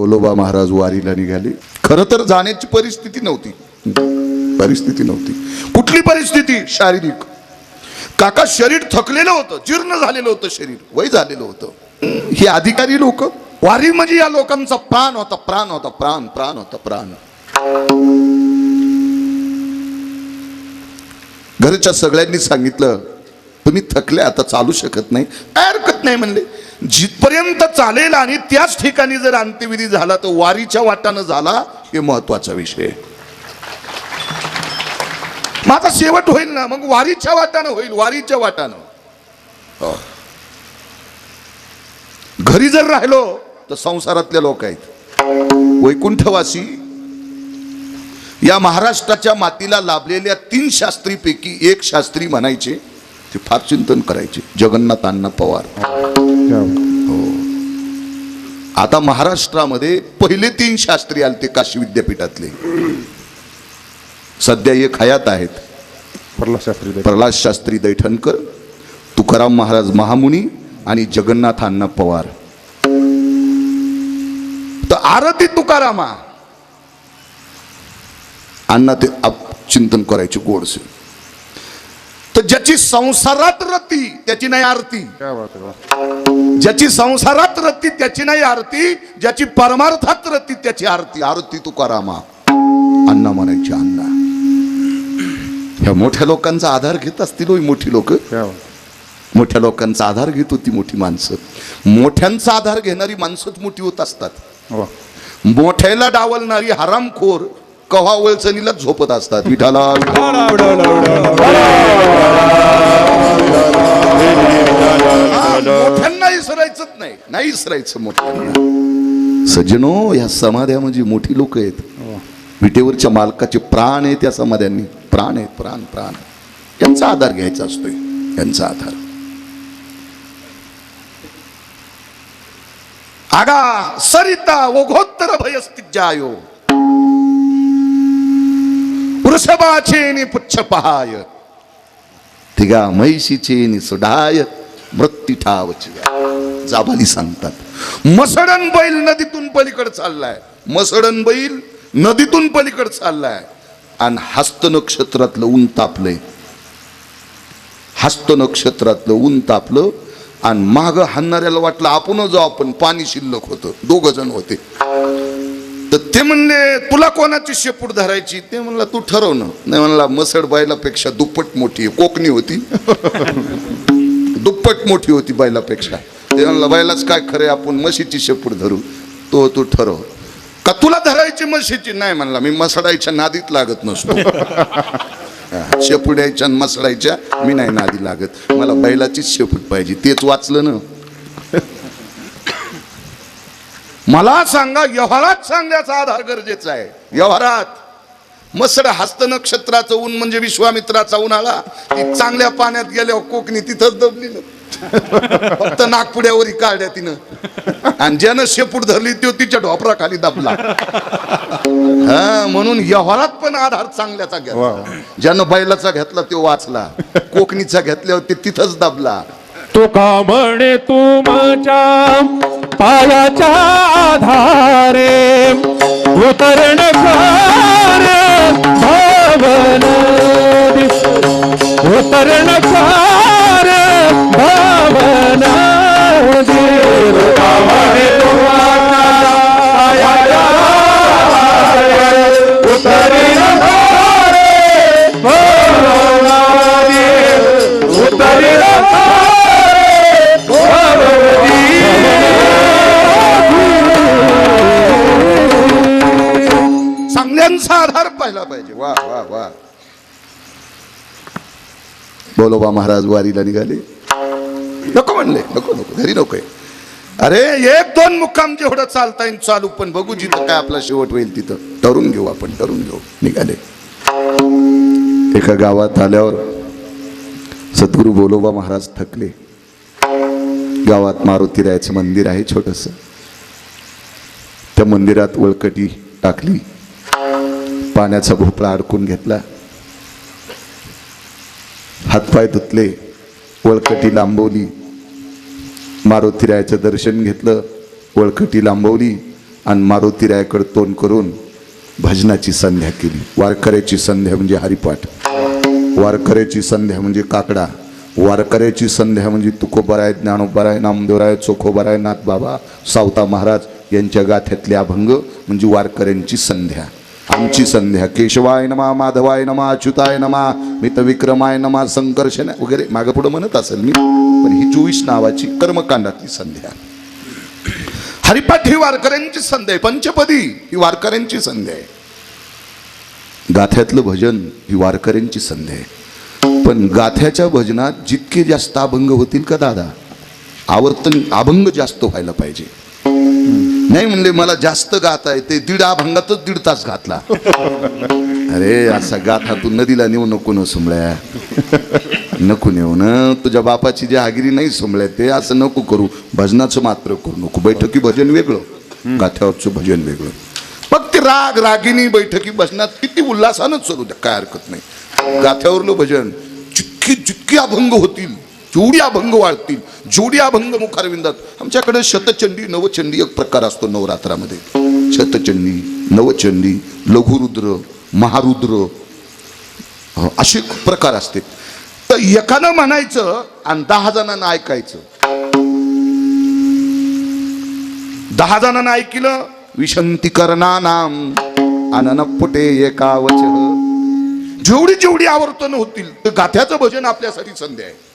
गोलोबा महाराज वारीला निघाले. खरं तर जाण्याची परिस्थिती नव्हती. परिस्थिती नव्हती. कुठली परिस्थिती? शारीरिक. काका शरीर थकलेलं होतं जीर्ण झालेलं होतं शरीर वय झालेलं होतं. हे अधिकारी लोक वारी म्हणजे या लोकांचा प्राण होता प्राण होता प्राण प्राण होता प्राण. घरच्या सगळ्यांनी सांगितलं तुम्ही थकले आता चालू शकत नाही. काय हरकत नाही म्हणले. जिथपर्यंत चालेल आणि त्याच ठिकाणी जर अंत्यविधी झाला तर वारीच्या वाटानं झाला हे महत्त्वाचा विषय माझा मग आता शेवट होईल ना मग वारीच्या वाटानं होईल वारीच्या वाटानं. हो. घरी जर राहिलो तर संसारातले लोक आहेत. वैकुंठवासी या महाराष्ट्राच्या मातीला लाभलेल्या तीन शास्त्रीपैकी एक शास्त्री म्हणायचे ते फार चिंतन करायचे जगन्नाथ अण्णा पवार. आता महाराष्ट्रामध्ये पहिले तीन शास्त्री आले ते काशी विद्यापीठातले. सध्या एक हयात आहेत. प्रल्हाद शास्त्री दै- प्रल्हाद शास्त्री दैठणकर तुकाराम महाराज महामुनी आणि जगन्नाथ अण्णा पवार. तर आरती तुकारामा. अण्णा ते आप चिंतन करायचे गोडसे. तर ज्याची संसारात रती त्याची नाही आरती. क्या बात आहे वा. ज्याची संसारात रती त्याची नाही आरती. ज्याची परमार्थात रती त्याची आरती. आरती तुकारामा अण्णा म्हणायची अण्णा. ह्या मोठ्या लोकांचा आधार घेत असतील मोठी लोक. मोठ्या लोकांचा आधार घेत होती मोठी माणसं. मोठ्यांचा आधार घेणारी माणसंच मोठी होत असतात. मोठ्याला डावलणारी हरामखोर कव्हा वळचणीला झोपत असतात विठाला मोठ्यांना इसरायचंच नाही नाही इसरायचं मोठ्यांना. सज्जनो या समाध्या म्हणजे मोठी लोक आहेत. विटेवरच्या मालकाचे प्राण आहेत त्या समाध्यांनी. प्राण आहेत प्राण प्राण. यांचा आधार घ्यायचा असतोय. यांचा आधार. आगा सरिता ओघोत्तर भयस्तिजायो वृषभाचे वृषभाचेनी पुच्छ पहाय. तिगा म्हैशीचे नि सुडाय मृत्यू ठावची जाबाली सांगतात मसडन बैल नदीतून पलीकडे चाललाय. मसडन बैल नदीतून पलीकडे चाललाय. आणि हस्त नक्षत्रातलं ऊन तापलंय. हस्त नक्षत्रातलं ऊन तापलं आणि माग हाणणाऱ्याला वाटलं आपण जाऊ आपण पाणी शिल्लक होतं. दोघ जण होते. तर ते म्हणले तुला कोणाची शेपूट धरायची? ते म्हणला तू ठरव ना. नाही म्हणला मसड बैलापेक्षा दुप्पट मोठी आहे कोकणी होती. दुप्पट मोठी होती बैलापेक्षा. ते म्हणला बैलाच काय खरे आपण म्हशीची शेपूट धरू. तो तू ठरव. का तुला धरायची म्हशीची? नाही म्हणला मी मसडायच्या नादीत लागत नसतो. शेपुड्याच्या यायच्या मसडायच्या मी नाही नादी लागत. मला बैलाचीच शेपूट पाहिजे. तेच वाचलं ना. मला सांगा व्यवहारात सांगण्याचा आधार गरजेचा आहे. व्यवहारात मसड हस्त नक्षत्राचं ऊन म्हणजे विश्वामित्राचा ऊन आला ती चांगल्या पाण्यात गेल्यावर कोकणी तिथंच दबली ना फक्त नागपुड्यावरी काढल्या तिनं. आणि ज्यानं शेपूट धरली तो तिच्या ढोपराखाली दबला. हा म्हणून व्यवहारात पण आधार चांगल्याचा घ्या. ज्यानं बैलाचा घेतला तो वाचला. कोकणीचा घेतल्यावर ते तिथंच दबला. तुका म्हणे तुमच्या पायाच्या आधारे उतरण फार भावन उतरण फार भावन उतरण भावन उतरण त्यांचा आधार पाहिला पाहिजे. वा वा वा. बोलोबा महाराज वारीला निघाले. नको म्हणले नको नको घरी नकोय अरे एक दोन मुक्काम जेवढं चालता येईल चालू. पण बघू जिथं काय आपला शेवट होईल तिथं. ठरून घेऊ आपण ठरून घेऊ. निघाले. एका गावात आल्यावर सद्गुरू बोलोबा महाराज थकले. गावात मारुतीरायाचं मंदिर आहे छोटस. त्या मंदिरात वळकटी टाकली. पाण्याचा भोपळा अडकून घेतला. हातपाय धुतले वळकटी लांबवली. मारुतीरायाचं दर्शन घेतलं वळकटी लांबवली आणि मारुतीरायाकडे तोंड करून भजनाची संध्या केली. वारकऱ्याची संध्या म्हणजे हरिपाठ. वारकऱ्याची संध्या म्हणजे काकडा. वारकऱ्याची संध्या म्हणजे तुकोबराय ज्ञानोबराय नामदेवराय चोखोबराय नाथ बाबा सावता महाराज यांच्या गाथ्यातले अभंग म्हणजे वारकऱ्यांची संध्या. आमची संध्या. केशवाय नमा माधवाय नमा अच्युताय नमा मितविक्रमाय नमा संकर्षण वगैरे. मागं पुढं म्हणत असेल मी. पण ही चोवीस नावाची कर्मकांडातली संध्या. हरिपाठ ही वारकऱ्यांची संध्या आहे. पंचपदी ही वारकऱ्यांची संध्या आहे. गाथ्यातलं भजन ही वारकऱ्यांची संध्या आहे. पण गाथ्याच्या भजनात जितके जास्त अभंग होतील का दादा? आवर्तन अभंग जास्त व्हायला पाहिजे. नाही म्हणले मला जास्त गाता येते दीड अभंगातच दीड तास घातला. अरे असा गाथा तू नदीला नेऊ नको न सुमळ्या नको नेऊ न. तुझ्या बापाची जी आगिरी नाही सुमळ्या ते असं नको करू. भजनाचं मात्र करू नको. बैठकी भजन वेगळं. गाथ्यावरचं भजन वेगळं. फक्त राग रागिनी बैठकी भजनात किती उल्हासानच चालू द्या. काय हरकत नाही. गाथ्यावरलं भजन. जितकी जितकी अभंग होतील जेवढी अभंग वाढतील. जेवढी अभंग मुखारविंदात. आमच्याकडे शतचंडी नवचंडी एक प्रकार असतो नवरात्रामध्ये. शतचंडी नवचंडी लघुरुद्र महारुद्र असे प्रकार असते. तर एकानं म्हणायचं आणि दहा जणांना ऐकायचं. दहा जणांना ऐकलं विशंती नाम अननपुटे एकावच. जेवढी जेवढी आवर्तन होतील तर गाथ्याचं भजन आपल्यासाठी संध्या आहे.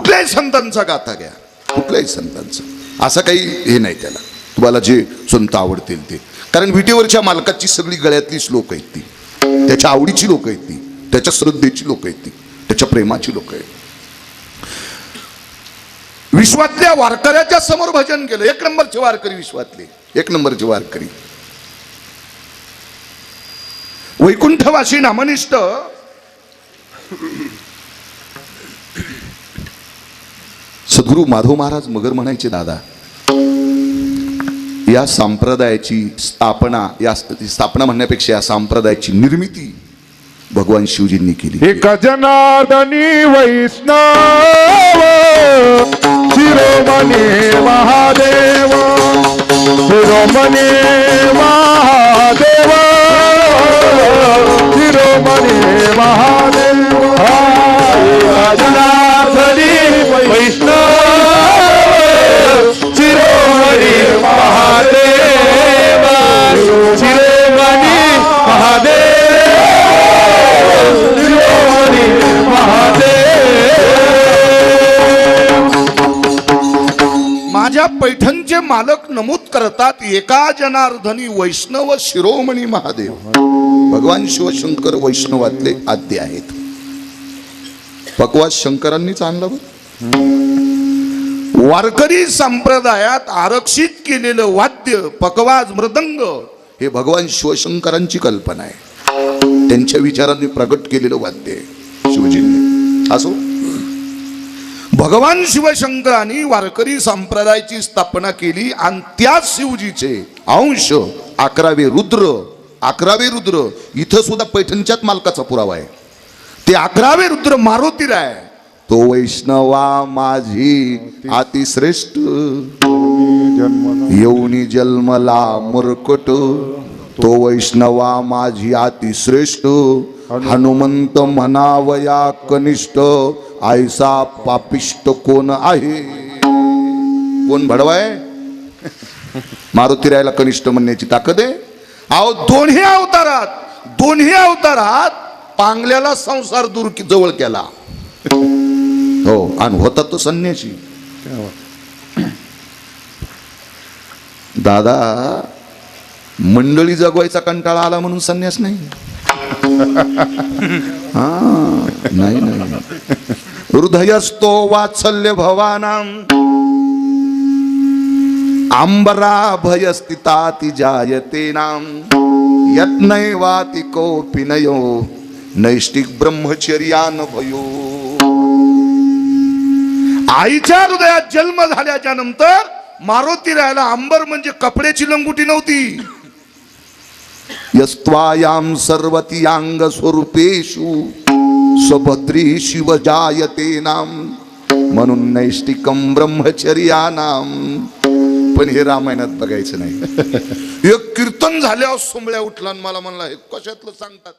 कुठल्याही संतांचा गाथा घ्या. कुठल्याही संतांचा. असं काही हे नाही त्याला. तुम्हाला जे संत आवडतील ते. कारण विटेवरच्या मालकाची सगळी गळ्यातलीच लोक आहेत ती. त्याच्या आवडीची लोक आहेत ती. त्याच्या श्रद्धेची लोक आहेत ती. त्याच्या प्रेमाची लोक आहेत. विश्वातल्या वारकऱ्याच्या समोर भजन केलं. एक नंबरचे वारकरी विश्वातले. एक नंबरचे वारकरी. वैकुंठवासी नामनिष्ठ. सद्गुरू माधव महाराज मगर म्हणायचे दादा या संप्रदायाची स्थापना या स्थापना म्हणण्यापेक्षा या संप्रदायाची निर्मिती भगवान शिवजींनी केली एक जनार्दनी वैष्णव शिरोमणी महादेव शिरोमणी महादेव पैठणचे मालक नमूद करतात एका जनार्दनी वैष्णव शिरोमणी महादेव. भगवान शिवशंकर वैष्णवातले आद्य आहेत. भगवान शंकरांनीच आणलं वारकरी संप्रदायात आरक्षित केलेलं वाद्य पकवाज मृदंग हे भगवान शिवशंकरांची कल्पना आहे. त्यांच्या विचारांनी प्रकट केलेलं वाद्य आहे शिवजींनी. असो? भगवान शिवशंकरांनी वारकरी संप्रदायाची स्थापना केली आणि त्याच शिवजीचे अंश अकरावे रुद्र अकरावे रुद्र इथं सुद्धा पैठणच्याच मालकाचा पुरावा आहे. ते अकरावे रुद्र मारुतीराय तो वैष्णवा माझी अतिश्रेष्ठ. येऊनी जन्मला मुरकट तो वैष्णवा माझी अतिश्रेष्ठ. हनुमंत म्हणावया कनिष्ठ आयसा पापिष्ट कोण आहे? कोण भडवाय? मारुतीरायला कनिष्ठ म्हणण्याची ताकद आहे. अहो दोन्ही अवतारात दोन्ही अवतारात पांगल्याला संसार दूर जवळ केला. हो आणि होता तो संन्यासी दादा मंडळी जगवायचा कंटाळा आला म्हणून संन्यास नाही. हा नाही नाही. हृदयस्तो वात्सल्य भवानाम अंबरा भयस्थिताति जायते नाम। यत्नैवाति कोऽपि नयो नैष्टिक ब्रह्मचर्यान भयो आईच्या हृदयात जन्म झाल्याच्यानंतर मारुती राहायला अंबर म्हणजे कपड्याची लंगुटी नव्हती। यस्त्वायाम सर्वती अंग स्वरूपेषु स्वभद्री शिव जायते नाम। म्हणून नैष्टिकम ब्रह्मचर्या नाम पण हे रामायणात बघायचं नाही. एक कीर्तन झाल्यावर सोंबळ्या उठला मला म्हणला हे कशातलं सांगतात?